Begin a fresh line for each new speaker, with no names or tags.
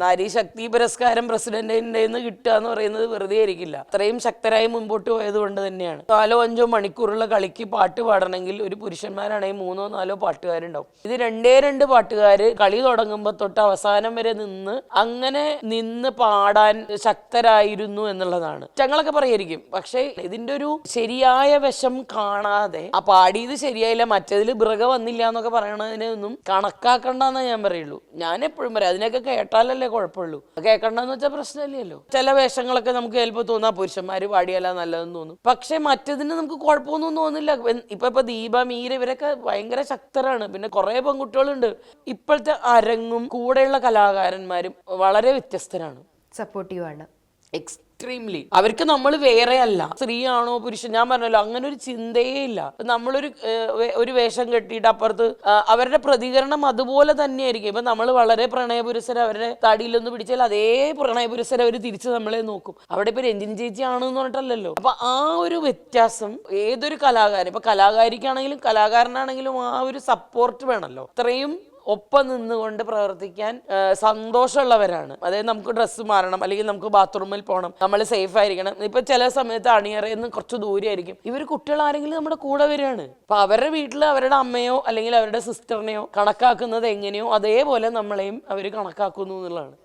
നാരീശക്തി പുരസ്കാരം പ്രസിഡന്റിന്റെ നിന്ന് കിട്ടുക എന്ന് പറയുന്നത് വെറുതെ ആയിരിക്കില്ല. അത്രയും ശക്തരായി മുമ്പോട്ട് പോയത് കൊണ്ട് തന്നെയാണ്. നാലോ അഞ്ചോ മണിക്കൂറുള്ള കളിക്ക് പാട്ട് പാടണമെങ്കിൽ ഒരു പുരുഷന്മാരാണെങ്കിൽ മൂന്നോ നാലോ പാട്ടുകാരുണ്ടാവും. ഇത് രണ്ടേ രണ്ട് പാട്ടുകാർ കളി തുടങ്ങുമ്പോൾ തൊട്ട് അവസാനം വരെ നിന്ന് അങ്ങനെ നിന്ന് പാടാൻ ശക്തരായിരുന്നു എന്നുള്ളതാണ്. ഞങ്ങളൊക്കെ പറയായിരിക്കും. പക്ഷേ ഇതിന്റെ ഒരു ശരിയായ വശം കാണാതെ ആ പാടിയത് ശരിയായില്ല മറ്റേതിൽ ബൃഗ വന്നില്ല എന്നൊക്കെ പറയണതിനൊന്നും കണക്കാക്കണ്ടെന്നേ ഞാൻ പറയുള്ളൂ. ഞാൻ എപ്പോഴും പറയാം അതിനൊക്കെ കേട്ടാലല്ലേ കുഴപ്പമുള്ളൂ. കേൾക്കണ്ടെന്ന് വെച്ചാൽ പ്രശ്നമില്ലല്ലോ. ചില വേഷങ്ങളൊക്കെ നമുക്ക് ചിലപ്പോൾ തോന്നാം പുരുഷന്മാര് പാടിയല്ല നല്ലതെന്ന് തോന്നും. പക്ഷെ മറ്റതിന് നമുക്ക് കുഴപ്പമൊന്നും തോന്നില്ല. ഇപ്പൊ ഇപ്പൊ ദീപ മീര ഇവരൊക്കെ ഭയങ്കര ശക്തരാണ്. പിന്നെ കുറെ പെൺകുട്ടികളുണ്ട്. ഇപ്പോഴത്തെ അരങ്ങും കൂടെയുള്ള കലാകാരന്മാരും വളരെ വ്യത്യസ്തരാണ്.
സപ്പോർട്ടീവ് ആണ്.
എക്സ്ട്രീംലി അവർക്ക് നമ്മൾ വേറെ അല്ല സ്ത്രീയാണോ പുരുഷൻ ഞാൻ പറഞ്ഞല്ലോ അങ്ങനെ ഒരു ചിന്തയേ ഇല്ല. നമ്മളൊരു ഒരു വേഷം കെട്ടിയിട്ട് അപ്പുറത്ത് അവരുടെ പ്രതികരണം അതുപോലെ തന്നെയായിരിക്കും. ഇപ്പൊ നമ്മൾ വളരെ പ്രണയപുരുഷർ അവരുടെ തടിയിലൊന്ന് പിടിച്ചാൽ അതേ പ്രണയപുരുഷർ അവർ തിരിച്ച് നമ്മളെ നോക്കും. അവിടെ ഇപ്പൊ രഞ്ജിൻ ചേച്ചി ആണെന്ന് പറഞ്ഞിട്ടല്ലല്ലോ. അപ്പൊ ആ ഒരു വ്യത്യാസം ഏതൊരു കലാകാരൻ ഇപ്പൊ കലാകാരിക്കാണെങ്കിലും കലാകാരനാണെങ്കിലും ആ ഒരു സപ്പോർട്ട് വേണമല്ലോ അത്രയും ഒപ്പം നിന്നുകൊണ്ട് പ്രവർത്തിക്കാൻ സന്തോഷമുള്ളവരാണ്. അതായത് നമുക്ക് ഡ്രസ്സ് മാറണം അല്ലെങ്കിൽ നമുക്ക് ബാത്റൂമിൽ പോകണം നമ്മൾ സേഫ് ആയിരിക്കണം. ഇപ്പൊ ചില സമയത്ത് അണിയറയിൽ നിന്ന് കുറച്ച് ദൂരെയായിരിക്കും. ഇവർ കുട്ടികൾ ആരെങ്കിലും നമ്മുടെ കൂടെ വരികയാണ്. അപ്പൊ അവരുടെ വീട്ടിൽ അവരുടെ അമ്മയോ അല്ലെങ്കിൽ അവരുടെ സിസ്റ്ററിനെയോ കണക്കാക്കുന്നത് എങ്ങനെയോ അതേപോലെ നമ്മളെയും അവർ കണക്കാക്കുന്നു എന്നുള്ളതാണ്.